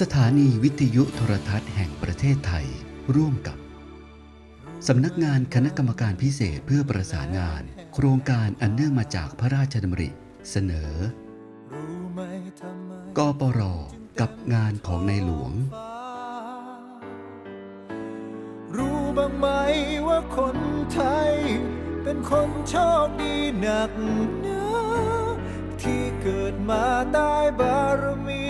สถานีวิทยุโทรทัศน์แห่งประเทศไทยร่วมกับ สำนักงานคณะกรรมการพิเศษเพื่อประสานงาน โครงการอันเนื่องมาจากพระราชดำริ เสนอกปรกับงานของในหลวง รู้บ้างไหมว่าคนไทย เป็นคนโชคดีหนักหนาที่เกิดมาใต้บารมี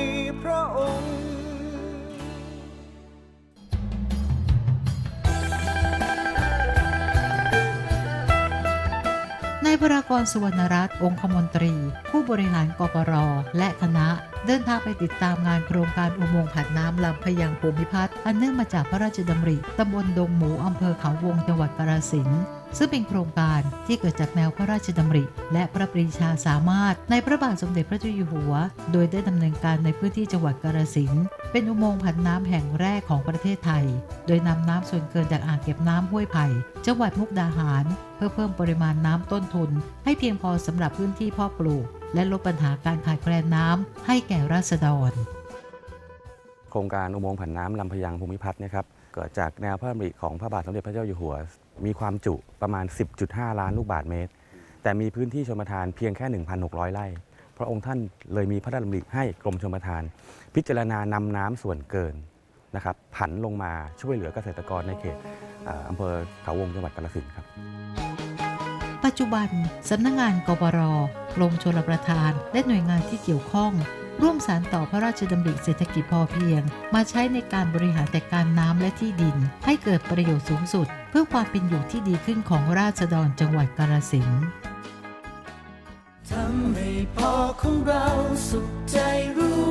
นายพรากรสุวรรณรัตน์องคมนตรี ผู้บริหารกปรและคณะ เดินทางไปติดตามงานโครงการอุโมงค์ผ่านน้ำลำพยังภูมิพัฒน์อันเนื่องมาจากพระราชดำริตำบลดงหมูอำเภอเขาวงจังหวัดกาฬสินธุ์ซึ่งเป็นโครงการที่เกิดจากแนวพระราชดำริ และพระปรีชาสามารถในพระบาทสมเด็จพระเจ้าอยู่หัว โดยได้ดำเนินการในพื้นที่จังหวัดกาฬสินธุ์ เป็นอุโมงค์ผ่านน้ำแห่งแรกของประเทศไทย โดยนำน้ำส่วนเกินจากอ่างเก็บน้ำห้วยไผ่จังหวัดมุกดาหาร เพื่อเพิ่มปริมาณน้ำต้นทุน ให้เพียงพอสำหรับพื้นที่พาะปลูก และลดปัญหาการขาดแคลนน้ำให้แก่ราษฎร โครงการอุโมงค์ผันน้ำลำพยังภูมิพัฒน์นะครับเกิดจากแนวพระดำริของพระบาทสมเด็จพระเจ้าอยู่หัว มีความจุประมาณ 10.5 ล้านลูกบาศก์เมตร แต่มีพื้นที่ชมทานเพียงแค่ 1,600 ไร่ พระองค์ท่านเลยมีพระราชดำริให้กรมชมทาน พิจารณานำน้ำส่วนเกินนะครับผันลงมาช่วยเหลือเกษตรกรในเขตอำเภอเขาวงจังหวัดกาฬสินธุ์ครับ ปัจจุบันสำนักงานกปรกรมชลประทาน และหน่วยงานที่เกี่ยวข้อง ร่วมสารต่อพระราชดำริเศรษฐกิจพอเพียง มาใช้ในการบริหารจัดการน้ำและที่ดิน ให้เกิดประโยชน์สูงสุด เพื่อความเป็นอยู่ที่ดีขึ้นของราษฎรจังหวัดกาฬสินธุ์ พอของเราสุขใจรู้